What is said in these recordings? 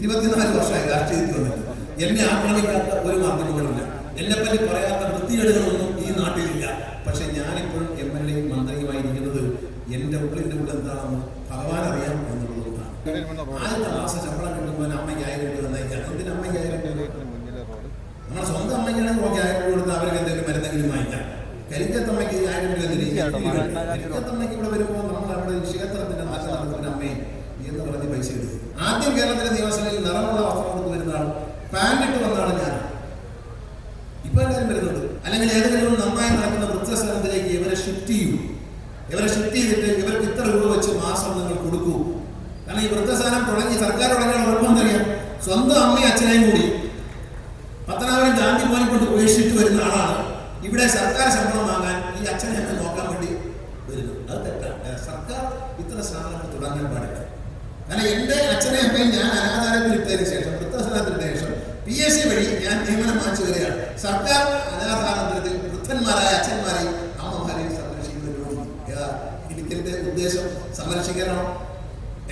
ഇരുപത്തിനാല് വർഷമായി രാഷ്ട്രീയത്തിൽ വന്നിട്ട് എന്നെ ആക്രമിക്കാത്ത ഒരു മാധ്യമങ്ങളുമില്ല എന്നെ പറ്റി പറയാത്ത വൃത്തികേടുകളൊന്നും ഈ നാട്ടിലില്ല. പക്ഷെ ഞാനിപ്പോഴും എം എൽ എ മന്ത്രിയുമായിരിക്കുന്നത് എന്റെ ഉള്ളിന്റെ ഉള്ളിൽ എന്താണെന്ന് ഭഗവാൻ അറിയാം എന്നുള്ളതുകൊണ്ടാണ്. ആദ്യത്തെ മാസം ശമ്പളം കിട്ടുമ്പോൾ അമ്മയ്ക്ക് ആയിരം രൂപ തന്നേക്കാം എന്തിന് അമ്മയ്ക്ക് ആയിരം രൂപ നമ്മുടെ സ്വന്തം അമ്മയ്ക്കാണെങ്കിൽ നോക്കി ആയിരം രൂപ കൊടുത്ത് അവർക്ക് എന്തെങ്കിലും മരുന്നെങ്കിലും വാങ്ങിക്കാം. കരിക്കത്തമ്മയ്ക്ക് ഈ ആയിരം രൂപ ഇവിടെ വരുമ്പോൾ നമ്മൾ അവിടെ ഈ ക്ഷേത്രത്തിന്റെ നാശനടത്തിന് അമ്മയെ എന്ന് പറഞ്ഞ് പൈസ എടുക്കും ആദ്യം കേരളത്തിലെ നിയമസഭയിൽ നിറമുള്ള വസ്ത്രം കൊടുത്ത് വരുന്നതാണ് പാന്റ് ഇട്ട് വന്നാണ് ഞാൻ ഇപ്പൊ എല്ലാവരും വരുന്നുണ്ട്. അല്ലെങ്കിൽ ഏതെങ്കിലും നന്നായി നടക്കുന്ന വൃദ്ധസദനത്തിലേക്ക് ഇവരെ ഷിഫ്റ്റ് ചെയ്യൂ. ഇവരെ ഷിഫ്റ്റ് ചെയ്തിട്ട് ഇവർക്ക് ഇത്ര രൂപ വെച്ച് മാസം നിങ്ങൾ കൊടുക്കൂ. കാരണം ഈ വൃദ്ധസദനം തുടങ്ങി സർക്കാർ തുടങ്ങിയ കുഴപ്പം അറിയാം സ്വന്തം അമ്മയും അച്ഛനെയും കൂടി പത്തനാപുരം ഗാന്ധി ഭവനിൽ കൊണ്ട് ഉപേക്ഷിച്ചിട്ട് വരുന്ന ആളാണ് ഇവിടെ സർക്കാർ ശമ്പളം വാങ്ങാൻ ഈ അച്ഛനെ അമ്മ നോക്കാൻ വേണ്ടി വരുന്നത് അത് തെറ്റാണ് ഏ, സർക്കാർ ഇത്തരം സ്ഥാപനങ്ങൾ തുടങ്ങാൻ പാടില്ല കാരണം എന്റെ അമ്മയും ഞാൻ അനാഥാലയം ഇട്ടതിന് ശേഷം വൃദ്ധസ്ഥാനത്തിന് ശേഷം പി എസ് സി വഴി ഞാൻ നിയമനം വാങ്ങിച്ചു വരികയാണ്. സർക്കാർ അനാഥാലയത്തിൽ വൃദ്ധന്മാരായ അച്ഛന്മാരെയും അമ്മമാരെയും സംരക്ഷിക്കുന്ന ഏതാ എനിക്ക് എന്റെ ഉദ്ദേശം സംരക്ഷിക്കാനാണോ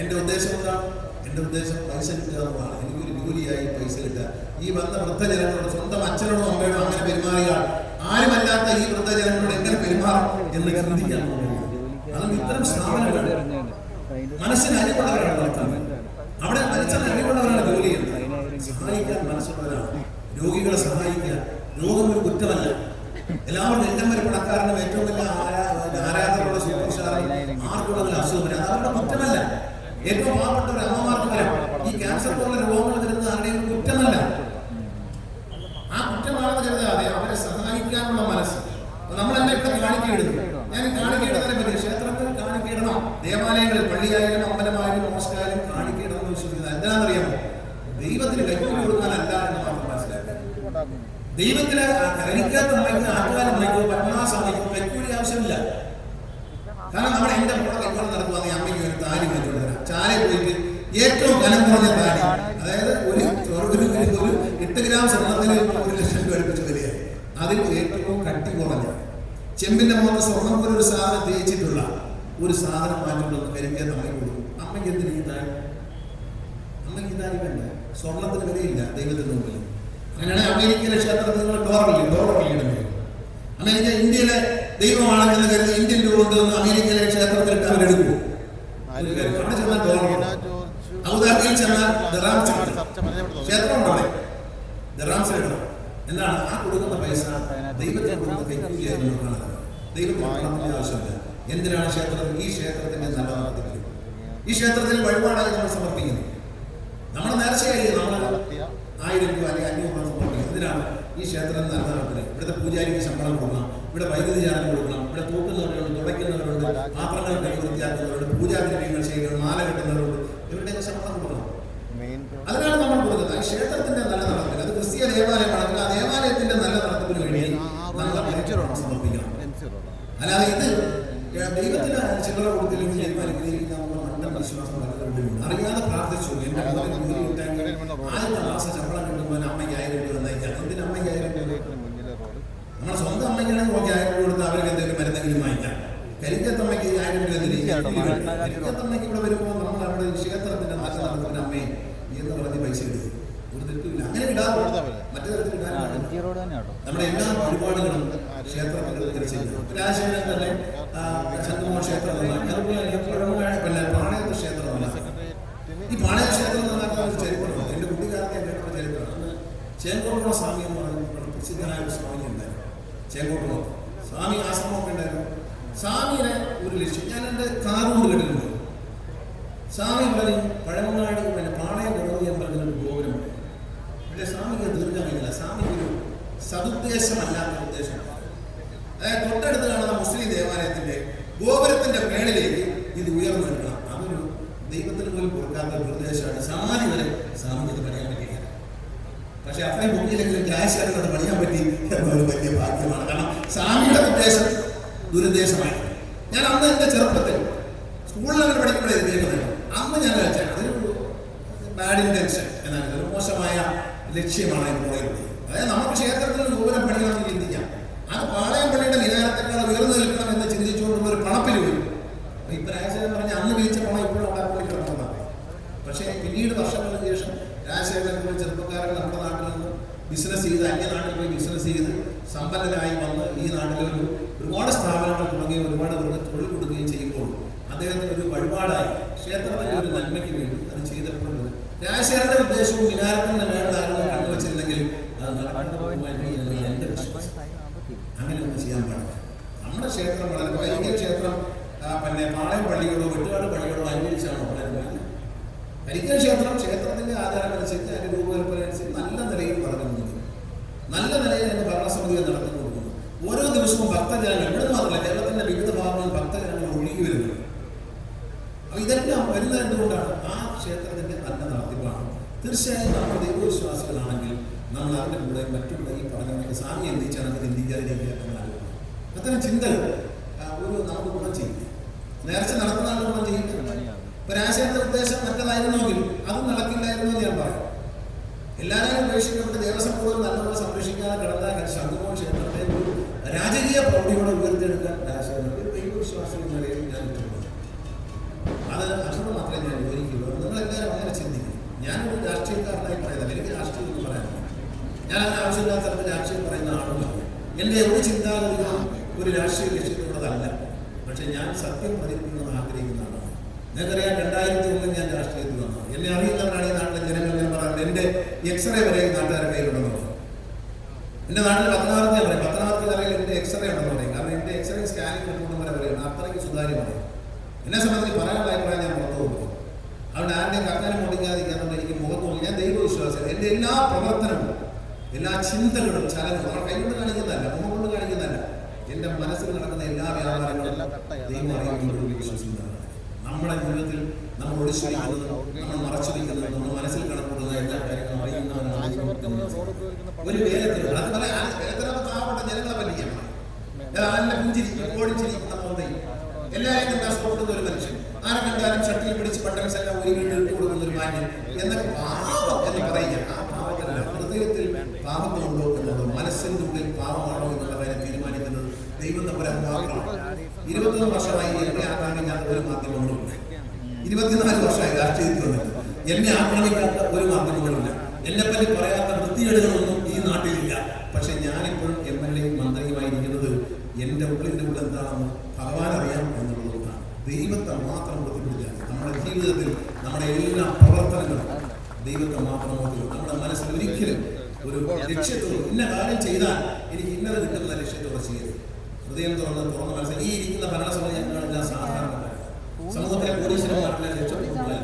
എന്റെ ഉദ്ദേശം എന്താണ് എന്റെ ഉദ്ദേശം പൈസ കിട്ടുക എന്നുള്ളതാണ്. എനിക്കൊരു ജോലിയായി പൈസ കിട്ടുക. ഈ വന്ന വൃദ്ധജനങ്ങളോട് സ്വന്തം അച്ഛനോടും അമ്മയോടും അങ്ങനെ പെരുമാറിയാൽ ആരുമല്ലാത്ത ഈ വൃദ്ധജനങ്ങളോട് എങ്ങനെ പെരുമാറും എന്ന് ചിന്തിക്കാൻ അതും ഇത്തരം സ്ഥാപനങ്ങൾ മനസ്സിന് അനുഭവങ്ങൾ നടത്തുന്നത് അവിടെ മനസ്സിന് അറിവുള്ളവരാണ് ജോലി ചെയ്യുന്നത്. സഹായിക്കാൻ മനസ്സുള്ളവരാണ്. രോഗികളെ സഹായിക്കുക രോഗം ഒരു കുറ്റമല്ല. എല്ലാവരും എല്ലാം വരെ പണക്കാരനും ഏറ്റവും വലിയ ആരാധനയുള്ള സൂപ്പർ ആർക്കുള്ള അസുഖം വരാം അതവരുടെ കുറ്റമല്ല. ഏറ്റവും പാവപ്പെട്ട ഒരു അമ്മമാർക്ക് വരാം. ഈ ക്യാൻസർ പോലുള്ള രോഗങ്ങൾ വരുന്ന ആരുടെയും കുറ്റമല്ല. ആ കുറ്റമാണെന്ന് കരുതാതെ അവരെ സഹായിക്കാനുള്ള മനസ്സ്. നമ്മളെല്ലാം ഇവിടെ കാണിക്കയിടുന്നു ഞാൻ കാണിക്കയിടുന്നതിനെ പറ്റി ക്ഷേത്രത്തിൽ കാണിക്കയിടണം. ദേവാലയങ്ങളിൽ പള്ളിയായാലും അമ്പലമായാലും മോസ്കായാലും കാണിക്കയിടണം എന്ന് വിശ്വസിക്കുന്നത് എന്താണെന്നറിയാമോ ദൈവത്തിന് കൈക്കൂലി കൊടുക്കാനല്ല എന്ന് മാത്രം മനസ്സിലാക്കുക. ദൈവത്തിന് കരിക്കാത്ത മയക്കുന്ന ആറ്റുകാലം അമ്മയ്ക്കോ പത്മനാഭ അമ്മയ്ക്കോ കൈക്കൂലി ആവശ്യമില്ല. കാരണം നമ്മുടെ എന്റെ മോളെ കൈക്കൂലി നടത്തുവാ നീ അമ്മയ്ക്ക് ഒരു താലി തരാം ചാലയിൽ പോയിട്ട് ഏറ്റവും കനം കുറഞ്ഞ താലി. അതായത് ഒരു ഒരു ഒരു എട്ട് ഗ്രാം സ്വർണത്തിന് ഒരു ലക്ഷം രൂപ അടുപ്പിച്ച് വരികയാണ് അതിൽ ഏറ്റവും കട്ടി കുറഞ്ഞ. ചെമ്പിന്റെ മുഖത്ത് സ്വർണം പോലെ ഒരു സാധനം തേച്ചിട്ടുള്ള ഒരു സാധനം മാറ്റിക്കൊണ്ടൊന്ന് കരിക്കാൻ അമ്മയ്ക്ക് കൊടുക്കും. അമ്മയ്ക്ക് എന്തിനാ ഈ താലി? അമ്മയ്ക്ക് ഈ സ്വർണത്തിന് വിലയില്ല ദൈവത്തിന്റെ മുമ്പിൽ. അങ്ങനെയാണ് അമേരിക്കയിലെ ക്ഷേത്രത്തിൽ നിങ്ങൾ ഡോളറിൽ ഇടുന്നത്. അമേരിക്ക ഇന്ത്യയിലെ ദൈവമാണെന്ന് കരുതി ഇന്ത്യൻ രൂപ തോന്നുന്നു അമേരിക്കയിലെ ക്ഷേത്രത്തിൽ ഇട്ട് അവരെടുക്കും. ഒരു കാര്യം. അവിടെ ചെന്നാൽ ഡോളർ അബുദാബിയിൽ ചെന്നാൽ ദറാംസ് ക്ഷേത്രം ഉണ്ടോ ദറാംസ് ഇടണം. എന്താണ്? ആ കൊടുക്കുന്ന പൈസ ദൈവത്തിന് കൊടുക്കുന്ന നമ്മൾ കാണുന്നത് ദൈവത്തിന് പണത്തിന്റെ ആവശ്യമില്ല. എന്തിനാണ് ക്ഷേത്രം ഈ ക്ഷേത്രത്തിന്റെ നല്ല ഈ ക്ഷേത്രത്തിൽ വഴിപാടായി നമ്മൾ സമർപ്പിക്കുന്നു. നമ്മൾ നേർച്ചയായി നമ്മൾ ആയിരം രൂപ അല്ലെങ്കിൽ അഞ്ഞൂറ് രൂപ കൊടുക്കുക എന്തിനാണ് ഈ ക്ഷേത്രം നല്ല നടപ്പിന് ഇവിടുത്തെ പൂജാരിക്ക് ശമ്പളം കൊടുക്കണം ഇവിടെ വൈദ്യുതി ചാർജ് കൊടുക്കണം ഇവിടെ തൂക്കുന്നവരുണ്ട് തുടയ്ക്കുന്നവരുണ്ട് പാത്രങ്ങൾ കഴുകി വൃത്തിയാക്കുന്നവരുണ്ട് പൂജാദ്രവ്യങ്ങൾ ചെയ്യുന്നവർ മാല കെട്ടുന്നവരുണ്ട് ഇവരുടെയൊക്കെ ശമ്പളം കൊടുക്കണം അതിനാണ് നമ്മൾ കൊടുക്കുന്നത് ഈ ക്ഷേത്രത്തിന്റെ നല്ല നടത്തിന് അത് ക്രിസ്തീയ ദേവാലയമാണെങ്കിൽ ആ ദേവാലയത്തിന്റെ നല്ല നടത്തിപ്പിന് വേണ്ടി നല്ല സമർപ്പിക്കണം അല്ലാതെ ഇത് ദൈവത്തിന് ചില്ലറ കൊടുത്തില്ലെങ്കിൽ ദൈവം അനുഗ്രഹിക്കുന്ന നമ്മുടെ മണ്ടൻ വിശ്വാസം പലതുകൊണ്ടുണ്ട് അറിയാതെ പ്രാർത്ഥിച്ചു. എന്റെ ആദ്യത്തെ മാസം ശമ്പളം കിട്ടുമ്പോൾ അമ്മയ്ക്ക് ആയിരം രൂപ തന്നേക്കാം എന്തിന് അമ്മയ്ക്ക് ആയിരം രൂപ? നമ്മുടെ സ്വന്തം അമ്മയ്ക്കാണെങ്കിൽ നോക്കി ആയിരം രൂപ കൊടുത്ത് അവർക്ക് എന്തെങ്കിലും മരുന്നെങ്കിലും വാങ്ങിക്കാം. കരിക്കത്തമ്മയ്ക്ക് ആയിരം രൂപ കരിക്കത്തമ്മയ്ക്ക് ഇവിടെ വരുമ്പോൾ നമ്മൾ അവിടെ ക്ഷേത്രത്തിന്റെ നാശനടത്തിന് അമ്മേ എന്ന് പറഞ്ഞ് പൈസ എടുക്കും ഒരു തെറ്റുമില്ല അങ്ങനെ ഇടാതെ മറ്റേ തരത്തിൽ നമ്മുടെ എല്ലാ ഒരുപാടുകളും ചെയ്യുന്നു രാജശേഖരൻ തന്നെ ചന്ദ്രമോഹൻ ക്ഷേത്രമല്ല ക്ഷേത്രം പാണയത്ത് ക്ഷേത്രമല്ല ഈ പാണയ ക്ഷേത്രം ചരിത്രമുണ്ട് എന്റെ കുട്ടിക്കാലത്തെ കേട്ട ചരിത്രമാണ് ചേങ്കോട്ടുള്ള സ്വാമി എന്ന് പറയുന്നത് പ്രസിദ്ധനായ ഒരു സ്വാമി ഉണ്ടായിരുന്നു ചേങ്കോട്ടുള്ള സ്വാമി ആശ്രമമൊക്കെ ഉണ്ടായിരുന്നു ഒരു ലക്ഷ്യം ഞാൻ എന്റെ കാറുകൊണ്ട് സ്വാമി പറഞ്ഞു പഴമങ്ങാടി പിന്നെ പാളയം ഗണപതി എന്ന് പറഞ്ഞൊരു ഗോപുരമുണ്ട് പക്ഷേ സ്വാമിക്ക് അത് തീർക്കാൻ കഴിയില്ല സ്വാമിക്ക് ഒരു സതുദ്ദേശമല്ലാത്ത ഉദ്ദേശം അതായത് തൊട്ടടുത്ത് കാണുന്ന മുസ്ലിം ദേവാലയത്തിന്റെ ഗോപുരത്തിന്റെ മേളിലേക്ക് ഇത് ഉയർന്നു നിൽക്കണം അതൊരു ദൈവത്തിന് പോലും കൊടുക്കാത്ത ഒരു നിർദ്ദേശമാണ്. സാധി വരെ സാമൂഹ്യത്തിൽ പണിയാൻ പറ്റിയില്ല പക്ഷെ അത്രയും ബുദ്ധിയില്ലെങ്കിലും ക്യാഷ് അത് പണിയാൻ പറ്റി എന്നൊരു വലിയ ഭാഗ്യമാണ്. കാരണം സ്വാമിയുടെ ഉദ്ദേശം ദുരുദ്ദേശമായി ഞാൻ അന്ന് എന്റെ ചെറുപ്പത്തിൽ സ്കൂളിൽ അങ്ങനെ പഠിക്കുമ്പോഴേ അന്ന് ഞാൻ വെച്ചാൽ അതൊരു ബാഡ് ഇന്റൻഷൻ എന്നാണ്. ഒരു മോശമായ ലക്ഷ്യമാണ് എനിക്ക് പുറകിലുള്ളത് അതായത് നമുക്ക് ക്ഷേത്രത്തിൽ ഗോപുരം പണിയണമെന്ന് ചിന്തിക്കാം അത് പാളയം പള്ളിയുടെ നിലവാരത്തെക്കാൾ ഉയർന്നു നിൽക്കണം എന്ന് ചിന്തിച്ചുകൊണ്ടുള്ള ഒരു പണപ്പിൽ വരും ഇപ്പൊ രാജശേഖരൻ പറഞ്ഞ അന്ന് വിളിച്ച പണം ഇപ്പോഴും ഉണ്ടാക്കി കിടക്കുന്നതാണ് പക്ഷേ പിന്നീട് വർഷങ്ങൾക്ക് ശേഷം രാജശേഖരൻ പോലെ ചെറുപ്പക്കാരൻ നമ്മുടെ നാട്ടിൽ നിന്ന് ബിസിനസ് ചെയ്ത് അന്യനാട്ടിൽ പോയി ബിസിനസ് ചെയ്ത് സമ്പന്നനായി വന്ന് ഈ നാട്ടിൽ ഒരു ഒരുപാട് സ്ഥാപനങ്ങൾ തുടങ്ങുകയും ഒരുപാട് പേർക്ക് തൊഴിൽ കൊടുക്കുകയും ചെയ്യുമ്പോൾ അദ്ദേഹത്തിന് ഒരു വഴിപാടായി ക്ഷേത്രത്തിന്റെ ഒരു നന്മയ്ക്ക് വേണ്ടി അത് ചെയ്തപ്പോൾ രാജശേഖരന്റെ ഉദ്ദേശവും വിനാരത്തിന്റെ മേളിലായിരുന്നു കണ്ടുവച്ചിരുന്നെങ്കിൽ അത് നടക്കുമായിരുന്നു എന്ന് എന്റെ വിശ്വാസം അങ്ങനെ ഒന്നും ചെയ്യാൻ പാടില്ല ക്ഷേത്രം വളരെ വൈദിക ക്ഷേത്രം പിന്നെ പാളയം പള്ളിയോടോ വെട്ടുകാട് പള്ളിയോടോ അനുകരിച്ചാണ് വളരുന്നത് കരിക്കൽ ക്ഷേത്രം ക്ഷേത്രത്തിന്റെ ആചാരമനുസരിച്ച് അതിന്റെ രൂപകൽപ്പന അനുസരിച്ച് നല്ല നിലയിൽ പറഞ്ഞു നല്ല നിലയിൽ അതിന്റെ ഭരണസമിതികൾ നടന്നു കൊടുക്കുന്നു ഓരോ ദിവസവും ഭക്തജനങ്ങൾ ഇവിടെ മാത്രമല്ല കേരളത്തിന്റെ വിവിധ ഭാഗങ്ങളിൽ ഭക്തജനങ്ങൾ ഒഴുകി വരുന്നുണ്ട്. അപ്പൊ ഇതെല്ലാം വരുന്നത് എന്തുകൊണ്ടാണ്? ആ ക്ഷേത്രത്തിന്റെ നല്ല നടത്തിപ്പാണ്. തീർച്ചയായും നമ്മൾ ദൈവവിശ്വാസികളാണെങ്കിൽ നമ്മൾ അതിന്റെ കൂടെ മറ്റുള്ള ഈ പറഞ്ഞ സാമി എന്തിച്ചാൽ നമുക്ക് ചിന്തിക്കാതിരിക്കുക അത്തരം ചിന്തകൾ ഒരു നമുക്ക് ഗുണം ചെയ്യില്ല നേർച്ച നടത്തുന്ന ആൾ ഗുണം ചെയ്യില്ല രാജശേഖരന്റെ ഉദ്ദേശം മറ്റേതായിരുന്നെങ്കിൽ അതും നടക്കില്ലായിരുന്നു എന്ന് ഞാൻ പറയും. എല്ലാവരും ഉപേക്ഷിക്കപ്പെട്ട് ദേവസ്വം പോലും നല്ലപോലെ സംരക്ഷിക്കാതെ കിടന്ന ശംഖുമോൾ ക്ഷേത്രത്തെ ഒരു രാജകീയ പ്രൗഢിയോടെ ഉയർത്തിയെടുക്കാൻ രാജശേഖരൻ ഒരു ദൈവവിശ്വാസി എന്ന നിലയിൽ ഞാൻ അത് അതിനോട് മാത്രമേ ഞാൻ യോജിക്കുള്ളൂ നിങ്ങളെല്ലാവരും അങ്ങനെ ചിന്തിക്കും. ഞാനൊരു രാഷ്ട്രീയക്കാരനായി പറയുന്നത് എനിക്ക് രാഷ്ട്രീയം എന്ന് പറയാനില്ല. ഞാൻ അതിന് ആവശ്യമില്ലാത്ത തരത്തിൽ രാഷ്ട്രീയം പറയുന്ന ആളുകളാണ് എന്റെ ഒരു ചിന്താഗതികളും ഒരു രാഷ്ട്രീയ ലക്ഷ്യത്തിനുള്ളതല്ല പക്ഷെ ഞാൻ സത്യം പ്രചരിപ്പിക്കണമെന്ന് ആഗ്രഹിക്കുന്ന ആളാണ് നിങ്ങൾക്കറിയാം രണ്ടായിരത്തി ഒന്നിൽ ഞാൻ രാഷ്ട്രീയത്തിൽ വന്നു. എന്നെ അറിയുന്നവരാണ് ഈ നാട്ടിലെ ജനങ്ങൾ ഞാൻ പറയുന്നത്. എന്റെ എക്സ്റേ വരെ ഈ നാട്ടുകാരുടെ കയ്യിലുണ്ടെന്ന് എന്റെ നാട്ടിൽ പത്തനാപുരത്തെ പറയും. പത്തനാപുരത്തെ കരയിൽ എന്റെ എക്സ്റേ ഉണ്ടെന്ന് പറയും. കാരണം എന്റെ എക്സ്റേ സ്കാനിങ് റിപ്പോർട്ടും വരെ പറയുന്നത് അത്രയ്ക്ക് സുതാര്യമാണ് എന്നെ സംബന്ധിച്ച് പറയാനുള്ള അഭിപ്രായം ഞാൻ പുറത്തു പോകുന്നു. അതുകൊണ്ട് ആരുടെയും കക്കാനും മുടിക്കാതിരിക്കാന്നുകൊണ്ട് എനിക്ക് മുഖത്ത് നോക്കി. ഞാൻ ദൈവവിശ്വാസം എന്റെ എല്ലാ പ്രവർത്തനവും എല്ലാ ചിന്തകളും ചലനവും അവർ കൈകൊണ്ട് കാണിക്കുന്നതല്ല മുഖം കൊണ്ട് കാണിക്കുന്നതല്ല. എന്റെ മനസ്സിൽ നടക്കുന്ന എല്ലാ വ്യാപാരങ്ങളും ദൈവം അറിയുന്നത് വിശ്വസിക്കുന്നതാണ് നമ്മുടെ ജീവിതത്തിൽ നമ്മൾ ഒളിച്ചിരിക്കുന്നതും നമ്മൾ വയ്ക്കുന്നത് നമ്മൾ മനസ്സിൽ കടപ്പെടുന്ന എല്ലാ കാര്യങ്ങളും അറിയുന്നവരാണ്. ഒരു വേലത്തിൽ അത് പറയാൻ വേലത്തിലൊക്കെ പാവപ്പെട്ട ജനങ്ങളെ പറ്റിയാണ് നല്ല പുഞ്ചിരിക്കും കണ്ടാൽ കൊടുക്കുന്ന ഒരു മനുഷ്യൻ? ആരെ കണ്ടാലും ഷട്ടിൽ പിടിച്ച് എല്ലാം ഒരു വീട് ഇട്ട് കൊടുക്കുന്ന ഒരു മാന്യൻ. എന്നൊക്കെ പാവം എന്ന് പറയുക ആ ഹൃദയത്തിൽ പാപമുണ്ടോ ഇരുപത്തൊന്ന് വർഷമായി എന്നെ ഞാൻ ഒരു മാധ്യമങ്ങളുമില്ല ഇരുപത്തിനാല് വർഷമായി രാഷ്ട്രീയത്തിൽ വന്നിട്ട്. എന്നെ ആക്രമിക്കാത്ത ഒരു മാധ്യമങ്ങളുമില്ല എന്നെ പറ്റി പറയാത്ത വൃത്തികേടുകളൊന്നും ഈ നാട്ടിലില്ല. പക്ഷെ ഞാനിപ്പോഴും എം എൽ എ മന്ത്രിയുമായിരിക്കുന്നത് എന്റെ ഉള്ളിന്റെ ഉള്ളിൽ എന്താണെന്ന് ഭഗവാൻ അറിയാം എന്നുള്ളതുകൊണ്ടാണ് ദൈവത്തെ മാത്രം ബുദ്ധിമുട്ടില്ല നമ്മുടെ ജീവിതത്തിൽ നമ്മുടെ എല്ലാ പ്രവർത്തനങ്ങളും ദൈവത്തെ മാത്രം നോക്കുക നമ്മുടെ മനസ്സിൽ ഒരിക്കലും ഒരു ലക്ഷ്യത്തോട് ഇന്ന കാര്യം ചെയ്താൽ എനിക്ക് ഇന്നത് കിട്ടുന്ന ലക്ഷ്യത്തോടെ ചെയ്യരുത്. ഹൃദയം തുറന്ന് തുറന്ന് മനസ്സിൽ ഈ ഇരിക്കുന്ന ഭരണസമിതി ഞങ്ങളെല്ലാം സാധാരണക്കാരാണ്. സമൂഹത്തിലെ പോലീസിനെ രക്ഷപ്പെടുന്നില്ല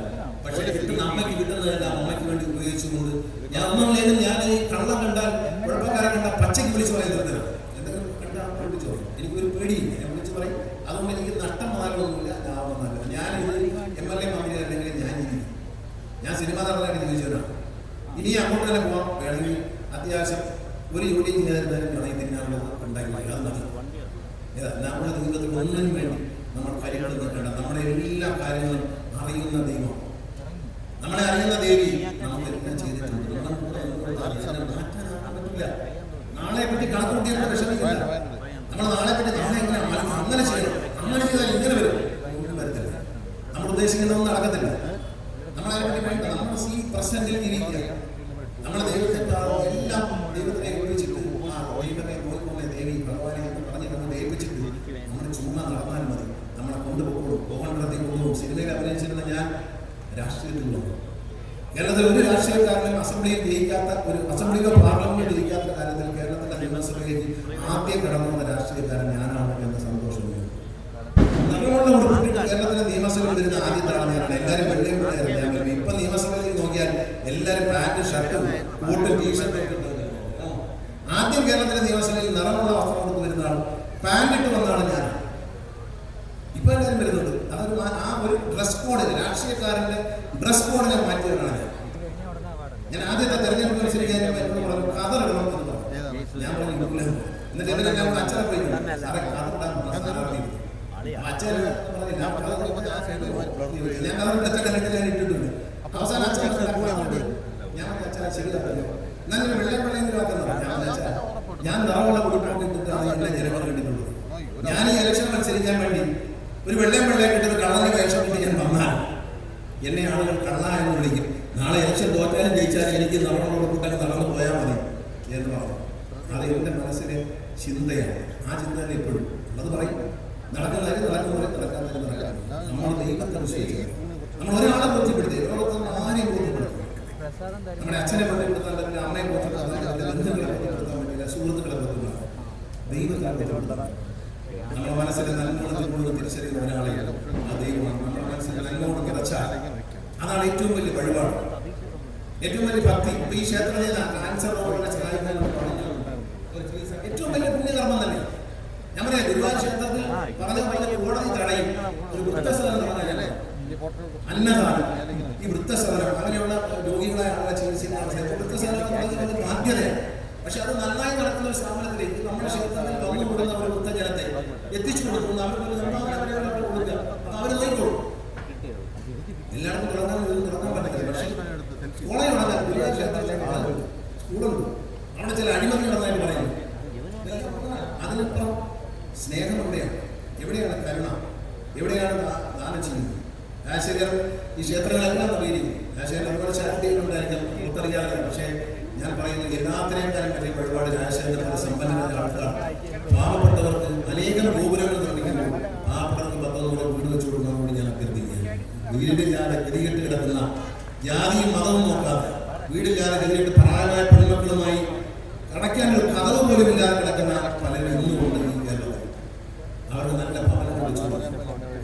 പക്ഷേ കിട്ടുന്ന അമ്മയ്ക്ക് കിട്ടുന്നതല്ല അമ്മയ്ക്ക് വേണ്ടി ഉപയോഗിച്ചുകൊണ്ട് ഞാൻ ഒന്നുമില്ലെങ്കിലും ഞാൻ ഈ കള്ളം കണ്ടാൽ കുഴപ്പക്കാരെ കണ്ടാൽ പച്ചയ്ക്ക് വിളിച്ചു പറയുന്നത് എന്തെങ്കിലും കണ്ടാൽ വിളിച്ചു പറയും എനിക്കൊരു പേടിയില്ല. ഞാൻ വിളിച്ചു പറയും. അതുകൊണ്ട് എനിക്ക് നഷ്ടം മാറണമൊന്നുമില്ല ലാഭം നല്ല ഞാൻ ഇത് എം എൽ എ മന്ത്രി അല്ലെങ്കിൽ ഞാൻ ഇരിക്കും. ഞാൻ സിനിമ നടനായിട്ട് ജീവിച്ചവരാണ് ഇനി അങ്ങോട്ട് തന്നെ പോവാം. വേണമെങ്കിൽ അത്യാവശ്യം ഒരു ജോലിയും ചെയ്യാതിരുന്നാലും വേണമെങ്കിൽ തിന്നാനുള്ളത് ഉണ്ടാക്കി അത് ഏതാ, നമ്മുടെ ജീവിതത്തിൽ ഒന്നിനും വേണം നമ്മൾ നിൽക്കേണ്ട നമ്മുടെ എല്ലാ കാര്യങ്ങളും അറിയുന്ന ദൈവം. നമ്മളെ അറിയുന്ന ദേവി നമ്മൾ എല്ലാം ചെയ്തിട്ടുണ്ട്. നമ്മുടെ നാളെ പറ്റി കണക്ക് നമ്മൾ നാളെ പറ്റി നാളെ എങ്ങനെ അങ്ങനെ ചെയ്യണം. അങ്ങനെ ചെയ്താൽ ഇങ്ങനെ വരും. ഒന്നും വരത്തില്ല. നമ്മൾ ഉദ്ദേശിക്കുന്നതൊന്നും നടക്കത്തില്ല. നമ്മളെ പറ്റി നമ്മൾ ഈ പ്രസന്റിൽ ജീവിക്കുക നമ്മളെ ദൈവത്തെ എല്ലാം ദൈവത്തിനെ ഏൽപ്പിച്ചിട്ട് ആ ദൈവത്തെ നോക്കിക്കൊണ്ടേ ദേവി ഭഗവാനെ എന്ന് പറഞ്ഞ് നമ്മൾ ഏൽപ്പിച്ചിട്ട് നമ്മൾ ചുമ്മാ നടന്നാൽ മതി നമ്മളെ കൊണ്ടുപോകും പോകേണ്ടടത്തേക്ക് കൊണ്ടുപോകും സിനിമയിൽ അഭിനയിച്ചിരുന്ന ഞാൻ രാഷ്ട്രീയത്തിൽ വന്നു കേരളത്തിൽ ഒരു രാഷ്ട്രീയക്കാരനും അസംബ്ലിയിൽ ജയിക്കാത്ത ഒരു അസംബ്ലിയിലോ പാർലമെന്റിലോ ജയിക്കാത്ത കാര്യത്തിൽ കേരളത്തിലെ നിയമസഭയിൽ ആദ്യം കടന്നു വന്ന രാഷ്ട്രീയക്കാരൻ ഞാനാണ് എന്ന ഉടുപ്പിട്ട് കേരളത്തിലെ നിയമസഭയിൽ വരുന്ന ആദ്യത്തെ ആളാണ് ഞാനാണ്. എല്ലാവരും വെള്ളിയും ഇപ്പൊ നിയമസഭയിൽ നോക്കിയാൽ എല്ലാവരും പാന്റ് ഷർട്ടും കോട്ടും ടീഷർട്ടും. ആദ്യം കേരളത്തിലെ നിയമസഭയിൽ നിറമുള്ള വസ്ത്രം കൊടുത്ത് വരുന്ന ആൾ പാന്റ് ഇട്ട് വന്നാണ് ഞാൻ ഇപ്പൊ എല്ലാവരും വരുന്നുണ്ട്. അതൊരു ആ ഒരു ഡ്രസ് കോഡിന് രാഷ്ട്രീയക്കാരന്റെ ഡ്രസ് കോഡിനെ മാറ്റിയവരാണ് ഞാൻ ആദ്യത്തെ തെരഞ്ഞെടുപ്പ് മത്സരിക്കാൻ പറഞ്ഞു കതറിടണം എന്ന് ഞാൻ പറഞ്ഞു എന്നിട്ട് ഞാൻ അച്ഛനെ പോയി ഞാൻ കതറിട്ട് അച്ഛൻ ഞാൻ ഇട്ടിട്ടുണ്ട്. അവസാനം ഞാൻ അച്ഛനെ വെള്ളം ആക്കുന്നത് ഞാൻ നിറവുള്ള ജനങ്ങൾ കണ്ടിട്ടുള്ളത് ഞാൻ ഈ ഇലക്ഷൻ മത്സരിക്കാൻ വേണ്ടി ഒരു വെള്ളം വെള്ളം കിട്ടുന്ന കള്ളന് വേഷം കൊണ്ട് ഞാൻ വന്നാൽ എന്നെ ആളുകൾ കള്ള എന്ന് വിളിക്കും. നാളെ ഇലക്ഷൻ തോറ്റാലും ജയിച്ചാലും എനിക്ക് നമ്മളോട് കൂട്ടങ്ങ് നടന്നു പോയാൽ മതി എന്ന് പറഞ്ഞു. അത് എന്റെ മനസ്സിലെ ചിന്തയാണ്. ആ ചിന്ത തന്നെ എപ്പോഴും. അത് പറയും. നടക്കുന്ന കാര്യം നടക്കുന്ന പോലെ നടക്കാൻ കാര്യം നടക്കാം നമ്മൾ ദൈവത്തെ വിശ്വസിച്ചു നമ്മൾ ഒരാളെ ബോധ്യപ്പെടുത്തി ഒരാളെ ആരെയും ബോധ്യപ്പെടുത്തി നമ്മുടെ അച്ഛനെ ബോധ്യപ്പെടുത്താൻ പറ്റില്ല അമ്മയെ ബോധ്യപ്പെടുത്താൻ പറ്റില്ല ബന്ധുക്കളെ ബോധ്യപ്പെടുത്താൻ പറ്റില്ല സുഹൃത്തുക്കളെ ബോധ്യപ്പെടുത്താൻ ദൈവത്തെ ബോധ്യപ്പെടുത്താൻ നമ്മുടെ മനസ്സിലെ നന്മകളും തിരിച്ചറിയുന്ന ഒരാളെയാണ് ആ ദൈവമാണ്. നമ്മുടെ മനസ്സിലെ നന്മകളൊക്കെ കിടച്ചാൽ അതാണ് ഏറ്റവും വലിയ വഴിപാട്. ഏറ്റവും വലിയ ഭക്തി. ഈ ക്ഷേത്രത്തിൽ ക്യാൻസർ രോഗങ്ങളെ നമ്മൾ ചികിത്സ. ഏറ്റവും വലിയ പുണ്യകർമ്മം തന്നെ. ഞാൻ പറയാം ഗുരുവായൂർ ക്ഷേത്രത്തിൽ പറഞ്ഞ പോലെ കോടതി തടയും. ഒരു വൃദ്ധസദനം പറഞ്ഞാൽ അന്നദാനം. ഈ വൃദ്ധസദനം അങ്ങനെയുള്ള രോഗികളെ ആളുകളെ ചികിത്സിക്കുന്ന എന്ന് പറയുന്നത് ബാധ്യതയാണ്. പക്ഷെ അത് നന്നായി നടക്കുന്ന ഒരു സ്ഥാപനത്തിലേക്ക് നമ്മുടെ ക്ഷേത്രത്തിൽ വന്നു കൂടുന്ന ഒരു വൃത്തജനത്തെ എത്തിച്ചു കൊടുക്കുന്ന. അവർക്ക് ഒരു അവരെ അവർ കൊടുക്കുക. അവർ നോക്കിക്കോളും എല്ലായിടത്തും തുടങ്ങാൻ ഇത് തുടങ്ങാൻ പറ്റില്ല പക്ഷേ സ്കൂളെ തുടങ്ങാൻ ഗുരുവായൂർ ക്ഷേത്രത്തിലെ സ്കൂളുണ്ട് അവിടെ ചില അഴിമതി നടന്നായിട്ട് പറയുന്നു. അതിനപ്പുറം സ്നേഹം എവിടെയാണ്? എവിടെയാണ് കരുണ? എവിടെയാണ് ദാനം ചെയ്യുന്നത് ഈ ക്ഷേത്രങ്ങളെല്ലാം ഉപയോഗിക്കും ആശയർ അതുപോലെ ചാരിറ്റികളുണ്ടായിരിക്കും പുറത്തറിയാറില്ല പക്ഷേ ഞാൻ പറയുന്നത് എല്ലാത്തിനേക്കാളും വലിയ വഴിപാട് ആശയന്റെ പോലെ സമ്പന്നരായ ആൾക്കാർ പാവപ്പെട്ടവർക്ക് അനേകം ഗോപുരങ്ങൾ നിർമ്മിക്കുന്നു. പാവപ്പെട്ടവർക്ക് പത്തതോടെ വീട് വെച്ചു ഞാൻ അഭ്യർത്ഥിക്കുകയാണ്. വീടില്ലാതെ ഗതികെട്ട് കിടക്കുന്ന ജാതിയും മതവും നോക്കാതെ വീടില്ലാതെ ഗതികെട്ട് പ്രായമായ പെൺമക്കളുമായി കടക്കാൻ ഒരു കഥവ് പോലും ഇല്ലാതെ കിടക്കുന്ന പലരും ഇന്നുകൊണ്ട് കേരളത്തിൽ. അവർക്ക് നല്ല ഭവനം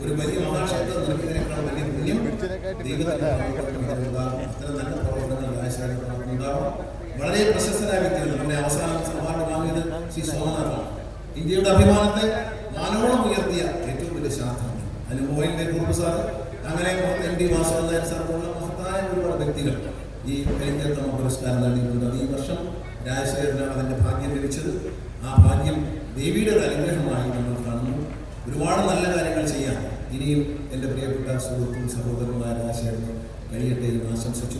ഒരു വലിയ മഹാക്ഷേത്രം നിർമ്മിക്കുന്നതിനേക്കാൾ വലിയ പുണ്യം ദൈവത്തിന്റെ അത്തരം നല്ല പ്രവർത്തനങ്ങൾ ആശാനുണ്ടാകും വളരെ പ്രശസ്തരായ വ്യക്തികൾ നമ്മുടെ അവസാന അവാർഡ് വാങ്ങിയത് ശ്രീ സോമനാഥാണ്. ഇന്ത്യയുടെ അഭിമാനത്തെ മാനോളം ഉയർത്തിയ ഏറ്റവും വലിയ ശാസ്ത്രമാണ് അതിന് മോയിന്റെ കുറുപ്പ് അങ്ങനെ എം ഡി വാസുദേവൻ സാർ പോലുള്ള മഹത്തായ ഒരുപാട് വ്യക്തികൾ ഈ കരിങ്കത്തമ്മ പുരസ്കാരം നൽകിയിട്ടുണ്ട് ഈ വർഷം രാജശേഖരനാണ് അതിന്റെ ഭാഗ്യം ലഭിച്ചത്. ആ ഭാഗ്യം ദേവിയുടെ ഒരു അനുഗ്രഹമായി നമ്മൾ കാണുന്നു. ഒരുപാട് നല്ല കാര്യങ്ങൾ ചെയ്യാൻ ഇനിയും എന്റെ പ്രിയപ്പെട്ട സുഹൃത്തും സഹോദരനുമായ രാജശേഖരൻ കഴിയട്ടെ എന്ന് ആശംസിച്ചു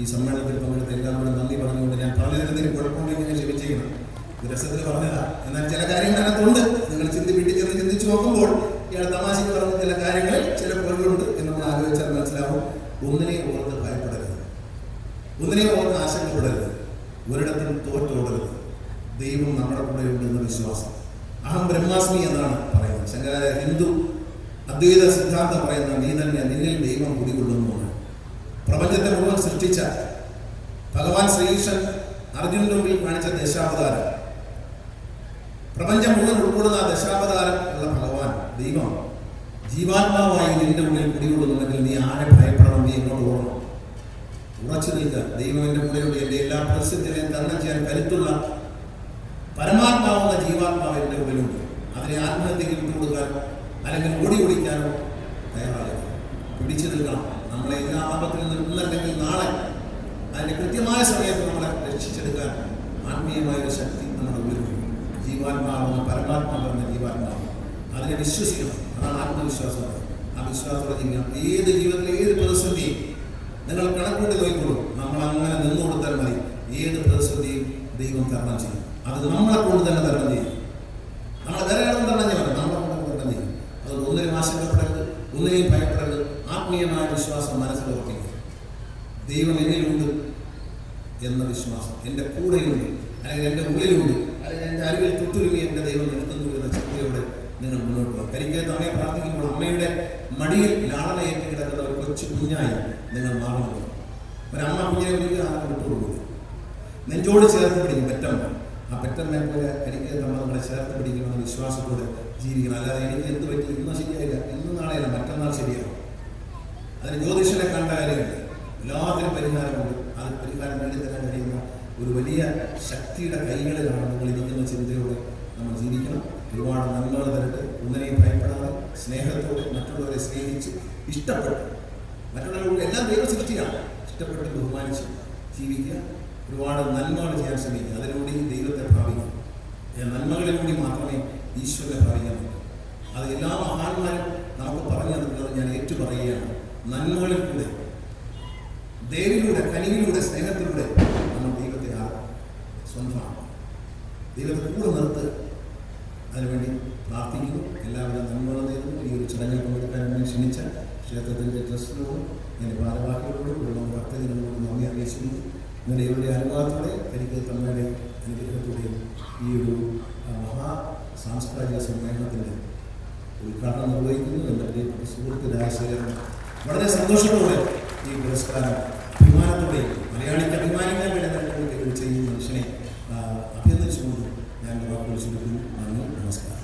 ഈ സമ്മേളനത്തിൽ പങ്കെടുത്ത എല്ലാവരും നന്ദി പറഞ്ഞുകൊണ്ട് ഞാൻ പറഞ്ഞതിന് കുഴപ്പമുണ്ടെങ്കിൽ ഞാൻ ക്ഷമിച്ചേക്കണം. ഇത് രസത്തിൽ പറഞ്ഞതാ. എന്നാൽ ചില കാര്യങ്ങൾ അതിനകത്തുണ്ട്. നിങ്ങൾ ചിന്തി വീട്ടിൽ ചെന്ന് ചിന്തിച്ചു നോക്കുമ്പോൾ ഇയാൾ തമാശയ്ക്ക് പറഞ്ഞ ചില കാര്യങ്ങൾ ചില പൊരുളുണ്ട് എന്ന് നമ്മൾ ആലോചിച്ചാൽ മനസ്സിലാവും. ഒന്നിനെ ഓർത്ത് ഭയപ്പെടരുത്. ഒന്നിനെ ഓർത്ത് ആശങ്കപ്പെടരുത് ഒരിടത്തും തോറ്റോടരുത് ദൈവം നമ്മുടെ കൂടെ ഉണ്ട് എന്ന വിശ്വാസം. അഹം ബ്രഹ്മാസ്മി എന്നാണ് പറയുന്നത്. ശങ്കരായ ഹിന്ദു അദ്വൈത സിദ്ധാന്തം പറയുന്ന നീ തന്നെ നിന്നിൽ ദൈവം കുടികൊള്ളുന്നതാണ് പ്രപഞ്ചത്തെ മുഴുവൻ സൃഷ്ടിച്ച ഭഗവാൻ ശ്രീകൃഷ്ണൻ അർജുനന്റെ മുമ്പിൽ കാണിച്ച ദശാവതാരം. പ്രപഞ്ചം മുഴുവൻ ഉൾക്കൊള്ളുന്ന ആ ദശാവതാരം ഉള്ള ഭഗവാൻ ദൈവം ജീവാത്മാവായി നിന്റെ ഉള്ളിൽ കുടികൊള്ളുന്നുണ്ടെങ്കിൽ നീ ആരെ ഭയപ്പെടണം? നീ എങ്ങോട്ട് ഓടണം? ഉറച്ചു നിൽക്കുക ദൈവം എന്റെ കൂടെയുണ്ട് എന്റെ എല്ലാ പരിസ്ഥിതികളെയും തരണം ചെയ്യാൻ കരുത്തുള്ള പരമാത്മാവുന്ന ജീവാത്മാവ് എന്റെ ഉള്ളിലുണ്ട് അതിനെ ആത്മഹത്യക്ക് വിട്ടുകൊടുക്കാൻ അല്ലെങ്കിൽ ഓടി ഓടിക്കാനോ തയ്യാറാകുക പിടിച്ചു നിൽക്കണം. നമ്മളെ എല്ലാ ആപത്തിൽ നിന്നല്ലെങ്കിൽ നാളെ അതിന്റെ കൃത്യമായ സമയത്ത് നമ്മളെ രക്ഷിച്ചെടുക്കാൻ ആത്മീയമായ ഒരു ശക്തി നമ്മുടെ ഉള്ളിലുണ്ട് ജീവാത്മാവെന്ന പരമാത്മാവെന്ന ജീവാത്മാവ്. അതിനെ വിശ്വസിക്കണം. അതാണ് ആത്മവിശ്വാസം. ആ വിശ്വാസത്തോടെ ജീവിക്കണം ഏത് ജീവിതത്തിലെ ഏത് പ്രതിസന്ധിയും നിങ്ങൾ കണക്കൂട്ടി നോക്കിക്കോളൂ നമ്മൾ അങ്ങനെ നിന്നു കൊടുത്താൽ മതി. ഏത് പ്രതിസന്ധിയും ദൈവം തരണം ചെയ്യും. അത് നമ്മളെ കൊണ്ട് തന്നെ തരണം ചെയ്യും. നമ്മളെ വേറെ ആളും തരണം ചെയ്യണം നമ്മളെ കൊണ്ട് തരണം ചെയ്യും. അതുകൊണ്ട് ഒന്നിനും ആശങ്കപ്പെടരുത്. ഒന്നിനെയും ഭയപ്പെടരുത്. ആത്മീയമായ വിശ്വാസം മനസ്സിൽ ഉറപ്പിക്കുക. ദൈവം എന്നിലുണ്ട് എന്ന വിശ്വാസം. എന്റെ കൂടെയുണ്ട്. അല്ലെങ്കിൽ എന്റെ ഉള്ളിലുണ്ട്. അല്ലെങ്കിൽ എന്റെ അറിവിൽ തൊട്ടുരുമി എന്റെ ദൈവം നിർത്തുന്നു എന്ന ചിന്തയോടെ നിങ്ങൾ മുന്നോട്ട് പോകും കരിക്കേത്ത അമ്മയെ പ്രാർത്ഥിക്കുമ്പോൾ അമ്മയുടെ മടിയിൽ ലാളനയേറ്റ് കിടക്കുന്ന ഒരു കൊച്ചു കുഞ്ഞായി നിങ്ങൾ മാറുന്നു ഒരമ്മ കുഞ്ഞിനെ വിളിക്കുക വിട്ടു കൊടുക്കുക നെഞ്ചോട് ചേർത്ത് പിടിക്കും പെറ്റമ്മ. ആ പെറ്റമ്മയെ പോലെ എനിക്ക് നമ്മൾ നമ്മളെ ചേർത്ത് പിടിക്കുമെന്ന വിശ്വാസത്തോടെ ജീവിക്കണം. അല്ലാതെ എനിക്ക് എന്ത് പറ്റി? ഇന്ന് ശരിയായില്ല. ഇന്ന് നാളെയല്ല. മറ്റന്നാൾ ശരിയാകും അതിന് ജ്യോതിഷനെ കണ്ട കാര്യമില്ല. എല്ലാത്തിനും പരിഹാരമുണ്ട്. അത് പരിഹാരം നേടിത്തരാൻ കഴിയുന്ന ഒരു വലിയ ശക്തിയുടെ കൈകളിലാണ് നിങ്ങൾ ഇരിക്കുന്ന ചിന്തയോടെ നമ്മൾ ജീവിക്കണം. ഒരുപാട് നന്മകൾ തരട്ടെ. ഒന്നിനെയും ഭയപ്പെടാതെ സ്നേഹത്തോടെ മറ്റുള്ളവരെ സ്നേഹിച്ച് ഇഷ്ടപ്പെട്ട് മറ്റുള്ളവരോട് എല്ലാം ദൈവം സൃഷ്ടിയാണ്. ഇഷ്ടപ്പെട്ട് ബഹുമാനിച്ച് ജീവിക്കുക. ഒരുപാട് നന്മകൾ ചെയ്യാൻ ശ്രമിക്കുക. അതിലൂടെ ദൈവത്തെ ഭാവിക്കും ഈ നന്മകളിലൂടെ മാത്രമേ ഈശ്വരനെ ഭാവിക്കാൻ പറ്റൂ. അത് എല്ലാ മഹാന്മാരും നമുക്ക് പറഞ്ഞു തന്നിട്ടുള്ളത് ഞാൻ ഏറ്റു പറയുകയാണ് നന്മകളിലൂടെ ദേവിലൂടെ കനിയിലൂടെ സ്നേഹത്തിലൂടെ നമ്മൾ ദൈവത്തെ ആ സ്വന്തമാണ് ദൈവത്തെ കൂടെ നിർത്ത് അതിനുവേണ്ടി പ്രാർത്ഥിക്കുന്നു. എല്ലാവരും നന്മകളും നേരുന്നു. ഈ ഒരു ചടങ്ങിൽ പങ്കെടുക്കാൻ ക്ഷണിച്ച ക്ഷേത്രത്തിന്റെ ട്രസ്റ്റിനോടും എന്റെ ഭാരവാഹികളോടും ഉള്ള ഭക്തജനങ്ങളോടും നന്ദി അറിയിച്ചിരുന്നു. നിങ്ങളുടെ ഇവരുടെ അനുഭവത്തോടെ എനിക്ക് തമ്മയുടെ അനുഗ്രഹത്തോടെ ഈ ഒരു മഹാ സാംസ്കാരിക സമ്മേളനത്തിന്റെ ഉദ്ഘാടനം നിർവഹിക്കുന്നു. എന്റെ പ്രിയപ്പെട്ട സുഹൃത്ത് രാജശേഖരൻ വളരെ സന്തോഷത്തോടെ ഈ പുരസ്കാരം അഭിമാനത്തോടെ മലയാളിക്ക് അഭിമാനിക്കാൻ വേണ്ടി തന്നെ ചെയ്യുന്ന മനുഷ്യനെ അഭിനന്ദിച്ചുകൊണ്ട് ഞാൻ വാക്കുകൾ ചുരുക്കുന്നു. നന്ദി നമസ്കാരം.